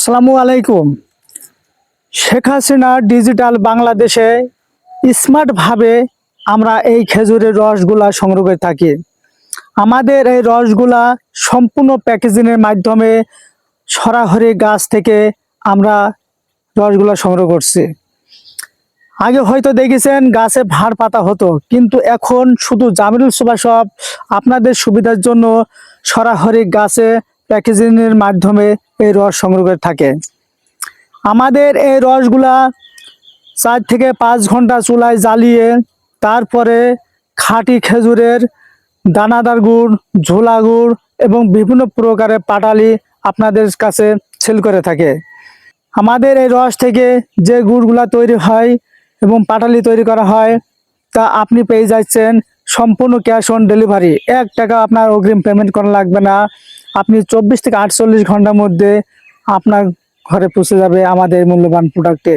আসসালামু আলাইকুম। শেখ হাসিনা ডিজিটাল বাংলাদেশে স্মার্টভাবে আমরা এই খেজুরের রসগুলা সংগ্রহ করে থাকি। আমাদের এই রসগুলা সম্পূর্ণ প্যাকেজিংয়ের মাধ্যমে সরাহরি গাছ থেকে আমরা রসগুলা সংগ্রহ করছি। আগে হয়তো দেখেছেন গাছে ভাড় পাতা হতো, কিন্তু এখন শুধু জামিরুল সব আপনাদের সুবিধার জন্য সরাহরি গাছে প্যাকেজিংয়ের মাধ্যমে এই রস সংগ্রহ করে থাকে। আমাদের এই রসগুলা চার থেকে পাঁচ ঘণ্টা চুলায় জ্বালিয়ে তারপরে খাঁটি খেজুরের দানাদার গুড়, ঝোলা গুড় এবং বিভিন্ন প্রকারের পাটালি আপনাদের কাছে সেল করে থাকে। আমাদের এই রস থেকে যে গুড়গুলা তৈরি হয় এবং পাটালি তৈরি করা হয় তা আপনি পেয়ে যাচ্ছেন সম্পূর্ণ ক্যাশ অন ডেলিভারি এক টাকা আপনার অগ্রিম পেমেন্ট করা লাগবে না। আপনি চব্বিশ থেকে আটচল্লিশ ঘণ্টার মধ্যে আপনার ঘরে পৌঁছে যাবে আমাদের মূল্যবান প্রোডাক্টে